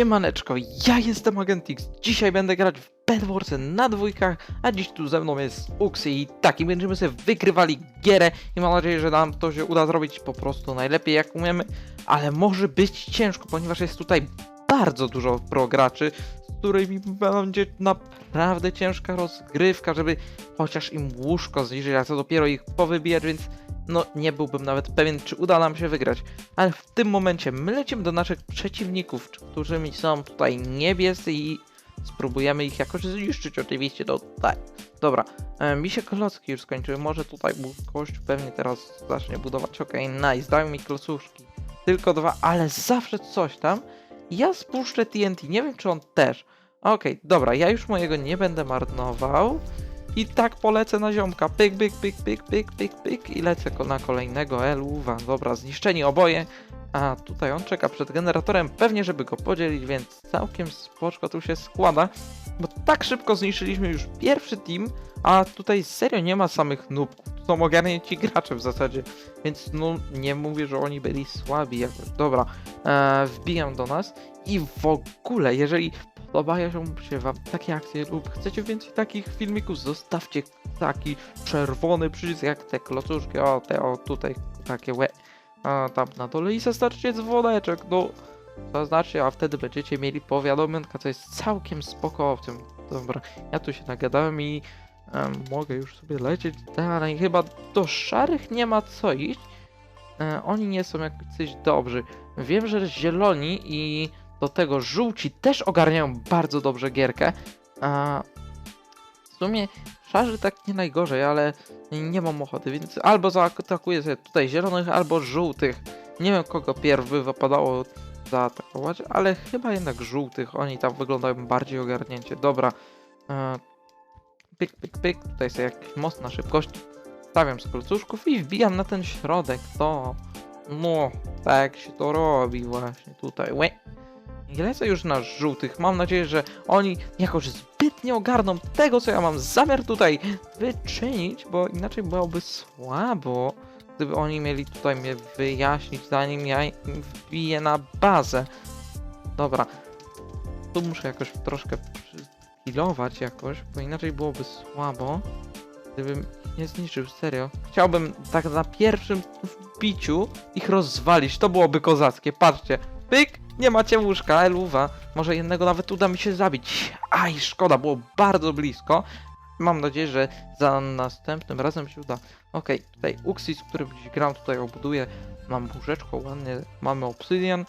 Siemaneczko, ja jestem Agent X. Dzisiaj będę grać w Bedwarsy na dwójkach, a dziś tu ze mną jest Uxy i tak, i będziemy sobie wygrywali gierę i mam nadzieję, że nam to się uda zrobić po prostu najlepiej jak umiemy, ale może być ciężko, ponieważ jest tutaj bardzo dużo pro graczy, z którymi będzie naprawdę ciężka rozgrywka, żeby chociaż im łóżko zniżyć, a co dopiero ich powybijać, więc no nie byłbym nawet pewien, czy uda nam się wygrać. Ale w tym momencie my lecimy do naszych przeciwników, którymi są tutaj niebiescy i spróbujemy ich jakoś zniszczyć oczywiście, no tak. Dobra, e, mi się klocki już skończyły, może tutaj gościu pewnie teraz zacznie budować, okej, nice, dają mi klocuszki. Tylko dwa, ale zawsze coś tam. Ja spuszczę TNT, nie wiem czy on też. Okej, dobra, ja już mojego nie będę marnował. I tak polecę na ziomka. Pyk, pyk, pyk, pyk, pyk, pyk, pyk. I lecę na kolejnego Eluwa. Dobra, zniszczeni oboje. A tutaj on czeka przed generatorem, pewnie żeby go podzielić, więc całkiem spoczko tu się składa. Bo tak szybko zniszczyliśmy już pierwszy team, a tutaj serio nie ma samych nubków. Są ogarnięci gracze w zasadzie. Więc no nie mówię, że oni byli słabi. Dobra, e, wbijam do nas i w ogóle, jeżeli podobają się wam takie akcje lub chcecie więcej takich filmików, zostawcie taki czerwony przycisk jak te klocuszki, o te o tutaj takie łe, a tam na dole i zaznaczcie dzwoneczek, no zaznaczcie, a wtedy będziecie mieli powiadomienka, co jest całkiem spoko w tym. Dobra, ja tu się nagadałem i mogę już sobie lecieć dalej, chyba do szarych nie ma co iść, e, oni nie są jakoś dobrzy. Wiem, że zieloni i do tego żółci też ogarniają bardzo dobrze gierkę. A w sumie szarzy tak nie najgorzej, ale nie mam ochoty, więc albo zaatakuję sobie tutaj zielonych, albo żółtych. Nie wiem kogo pierw wypadało zaatakować, ale chyba jednak żółtych. Oni tam wyglądają bardziej ogarnięcie. Dobra. Pyk, pyk, pyk. Tutaj sobie jakiś most na szybkość. Stawiam z kolcuszków i wbijam na ten środek. To. No, tak się to robi właśnie tutaj. Łe. Lecę już na żółtych. Mam nadzieję, że oni jakoś zbyt nie ogarną tego, co ja mam zamiar tutaj wyczynić, bo inaczej byłoby słabo, gdyby oni mieli tutaj mnie wyjaśnić, zanim ja im wbiję na bazę. Dobra. Tu muszę jakoś troszkę pilować jakoś, bo inaczej byłoby słabo, gdybym nie zniszczył, serio. Chciałbym tak na pierwszym wbiciu ich rozwalić, to byłoby kozackie, patrzcie. Pyk, nie macie łóżka, eluwa. Może jednego nawet uda mi się zabić. Aj, szkoda, było bardzo blisko. Mam nadzieję, że za następnym razem się uda. Okej, tutaj Uxis, z którym dziś gram, tutaj obuduję. Mam łóżeczko, ładnie, mamy obsydian,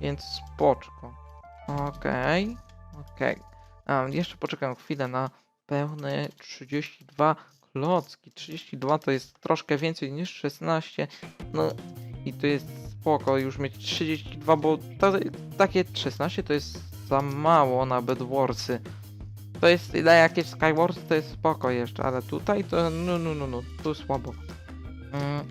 więc spoczko. Okej, okej. A, Jeszcze poczekam chwilę na pełne 32 klocki. 32 to jest troszkę więcej niż 16. No i to jest spoko już mieć 32, bo ta, takie 16 to jest za mało na Bedwarsy. To jest ile jakieś Skywars to jest spoko jeszcze, ale tutaj to no no no no, tu słabo. Mm.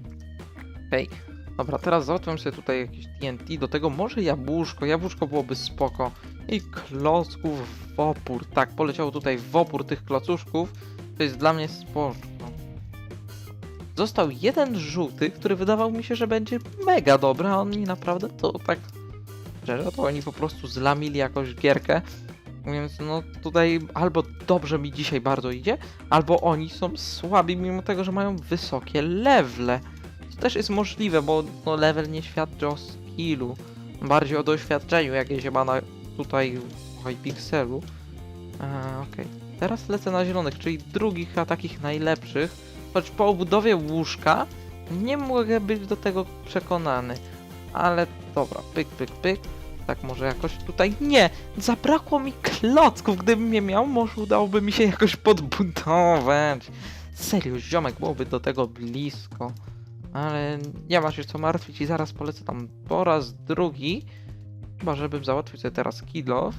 Okej, dobra, teraz załatwiam sobie tutaj jakieś TNT, do tego może jabłuszko, jabłuszko byłoby spoko. I klocków w opór, tak, poleciało tutaj w opór tych klocuszków, to jest dla mnie spoczko. Został jeden żółty, który wydawał mi się, że będzie mega dobry, a oni naprawdę to tak szczerze, to oni po prostu zlamili jakąś gierkę. Więc no tutaj albo dobrze mi dzisiaj bardzo idzie, albo oni są słabi mimo tego, że mają wysokie levele. To też jest możliwe, bo no, level nie świadczy o skillu, bardziej o doświadczeniu, jakie się ma na tutaj w Hypixelu. Eee, Okej, teraz lecę na zielonych, czyli drugich, a takich najlepszych. Choć po obudowie łóżka nie mogę być do tego przekonany. Ale dobra, pyk, pyk, pyk. Tak może jakoś tutaj... Nie! Zabrakło mi klocków! Gdybym je miał, może udałoby mi się jakoś podbudować. Serio, ziomek byłoby do tego blisko. Ale nie ma się co martwić i zaraz polecę tam po raz drugi. Chyba, żebym załatwił sobie teraz kill off.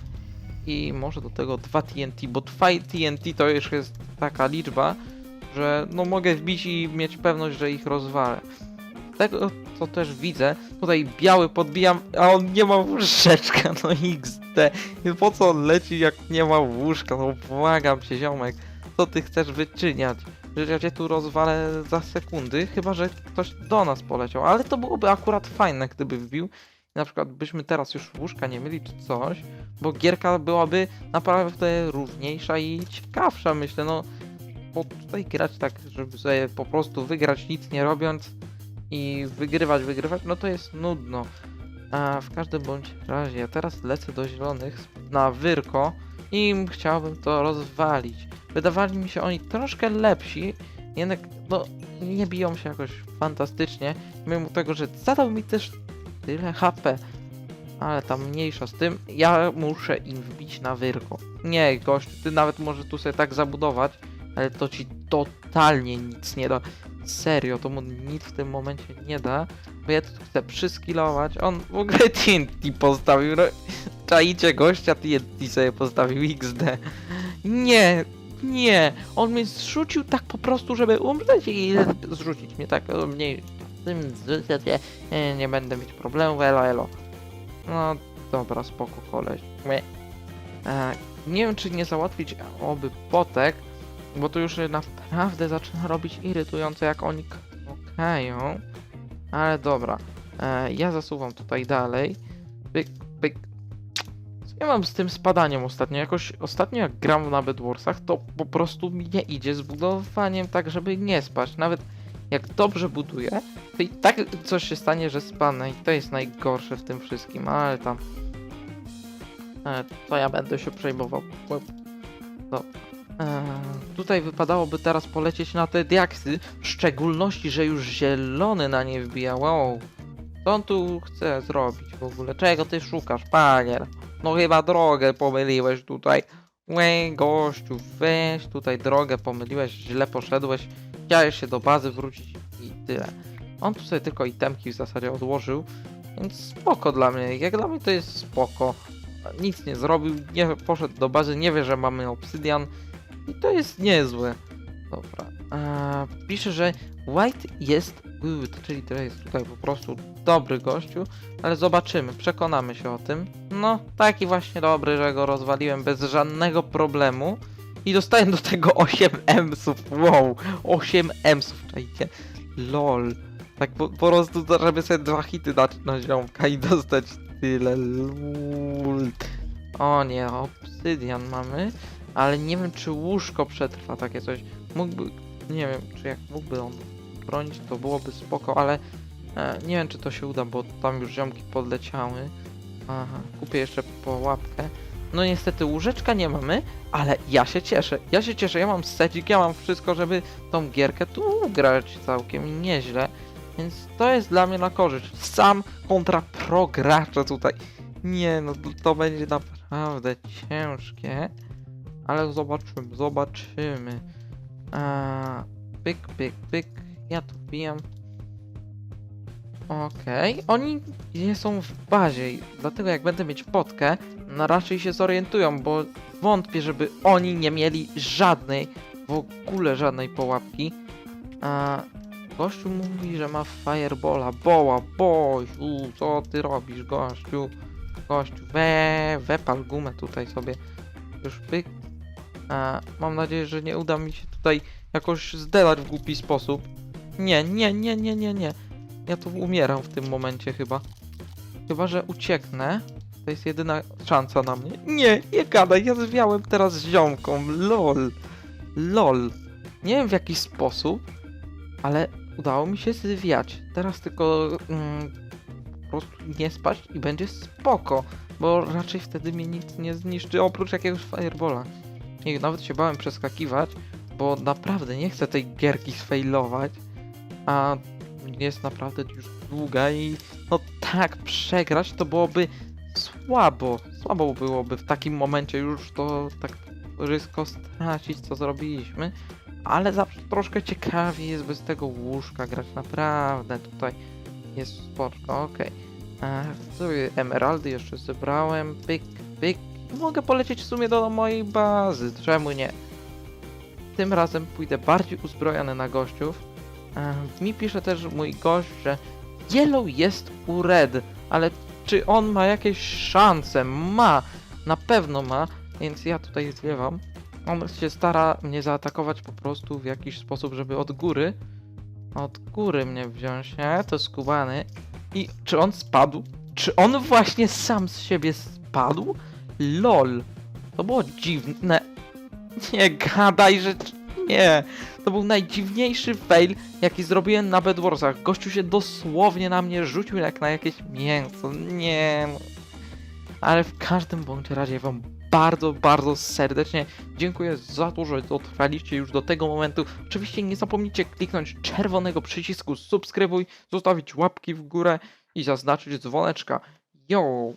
I może do tego dwa TNT, bo dwa TNT to już jest taka liczba, że no mogę wbić i mieć pewność, że ich rozwalę. Tego co też widzę, tutaj biały podbijam, a on nie ma łóżeczka, no XD. Po co on leci jak nie ma łóżka, no błagam cię ziomek, co ty chcesz wyczyniać? Że ja cię tu rozwalę za sekundy, chyba że ktoś do nas poleciał, ale to byłoby akurat fajne, gdyby wbił. Na przykład byśmy teraz już łóżka nie mieli czy coś, bo gierka byłaby naprawdę równiejsza i ciekawsza, myślę, no. Bo tutaj grać tak, żeby sobie po prostu wygrać nic nie robiąc i wygrywać, wygrywać, no to jest nudno. A w każdym bądź razie, ja teraz lecę do zielonych na wyrko i chciałbym to rozwalić. Wydawali mi się oni troszkę lepsi, jednak no nie biją się jakoś fantastycznie, mimo tego, że zadał mi też tyle HP. Ale tam mniejsza z tym, ja muszę im wbić na wyrko. Nie, gość, ty nawet może tu sobie tak zabudować, ale to ci totalnie nic nie da. Serio, to mu nic w tym momencie nie da, bo ja tu chcę przyskilować. On w ogóle TNT postawił, no, czaicie gościa TNT sobie postawił XD. Nie, nie, on mnie zrzucił tak po prostu, żeby umrzeć i zrzucić mnie tak mniej. Tym zrzucać, nie, nie, będę mieć problemu, elo, elo. No dobra, spoko koleś. E, nie wiem czy nie załatwić oby potek, bo to już naprawdę zaczyna robić irytujące jak oni klikają. Ale dobra, e, ja zasuwam tutaj dalej. Pyk, pyk. Co ja mam z tym spadaniem ostatnio? Jakoś ostatnio jak gram na Bedwarsach, to po prostu mi nie idzie z budowaniem tak, żeby nie spać. Nawet jak dobrze buduję, i tak coś się stanie, że spadnę i to jest najgorsze w tym wszystkim, ale tam... E, to ja będę się przejmował. No. E, tutaj wypadałoby teraz polecieć na te diaksy, w szczególności, że już zielony na nie wbija. Wow. Co on tu chce zrobić w ogóle? Czego ty szukasz, panie? No chyba drogę pomyliłeś tutaj. Łe, gościu, weź tutaj drogę pomyliłeś, źle poszedłeś. Chciałeś się do bazy wrócić i tyle. On tu sobie tylko itemki w zasadzie odłożył, więc spoko dla mnie. Jak dla mnie to jest spoko. Nic nie zrobił, nie poszedł do bazy, nie wie, że mamy obsydian i to jest niezłe. Dobra. Eee, pisze, że White jest good, czyli to jest tutaj po prostu dobry gościu, ale zobaczymy, przekonamy się o tym. No, taki właśnie dobry, że go rozwaliłem bez żadnego problemu. I dostałem do tego 8 emsów. Wow, 8 emsów, czajcie. LOL. Tak po, po prostu, żeby sobie dwa hity dać na ziomka i dostać tyle. LOL. O nie, obsydian mamy. Ale nie wiem, czy łóżko przetrwa takie coś. Mógłby, nie wiem, czy jak mógłby on bronić, to byłoby spoko, ale e, nie wiem, czy to się uda, bo tam już ziomki podleciały. Aha, kupię jeszcze po łapkę. No niestety łóżeczka nie mamy, ale ja się cieszę. Ja się cieszę, ja mam secik, ja mam wszystko, żeby tą gierkę tu grać całkiem nieźle. Więc to jest dla mnie na korzyść. Sam kontra pro gracze tutaj. Nie no, to- to będzie naprawdę ciężkie. Ale zobaczymy, zobaczymy. Eee, pyk, pyk, pyk. Ja tu wbijam. Okej, oni nie są w bazie, dlatego jak będę mieć potkę, no raczej się zorientują, bo wątpię, żeby oni nie mieli żadnej, w ogóle żadnej połapki. A gościu mówi, że ma firebola, boła, boju, co ty robisz, gościu? Gościu, we, wepal gumę tutaj sobie, już pyk. A, mam nadzieję, że nie uda mi się tutaj jakoś zdelać w głupi sposób. Nie, nie, nie, nie, nie, nie. Ja tu umieram w tym momencie chyba. Chyba, że ucieknę. To jest jedyna szansa na mnie. Nie, nie gadaj, ja zwiałem teraz z ziomką. LOL. LOL. Nie wiem w jaki sposób, ale udało mi się zwiać. Teraz tylko mm, po prostu nie spać i będzie spoko. Bo raczej wtedy mnie nic nie zniszczy oprócz jakiegoś firebola. Nie, nawet się bałem przeskakiwać, bo naprawdę nie chcę tej gierki sfailować. A jest naprawdę już długa i no tak przegrać to byłoby słabo. Słabo byłoby w takim momencie już to tak rysko stracić co zrobiliśmy. Ale zawsze troszkę ciekawie jest bez tego łóżka grać. Naprawdę tutaj jest spoczko. Okej. Okay. Sobie emeraldy jeszcze zebrałem. Pyk, pyk. Mogę polecieć w sumie do mojej bazy. Czemu nie? Tym razem pójdę bardziej uzbrojony na gościów. E, Mi pisze też mój gość, że Yellow jest u Red, ale czy on ma jakieś szanse? Ma! Na pewno ma, więc ja tutaj zwiewam. On się stara mnie zaatakować po prostu w jakiś sposób, żeby od góry od góry mnie wziąć, nie? To skubany. I czy on spadł? Czy on właśnie sam z siebie spadł? LOL. To było dziwne. Nie gadaj, że... Nie. To był najdziwniejszy fail, jaki zrobiłem na Bedwarsach. Gościu się dosłownie na mnie rzucił jak na jakieś mięso. Nie. Ale w każdym bądź razie wam bardzo, bardzo serdecznie dziękuję za to, że dotrwaliście już do tego momentu. Oczywiście nie zapomnijcie kliknąć czerwonego przycisku subskrybuj, zostawić łapki w górę i zaznaczyć dzwoneczka. Yo!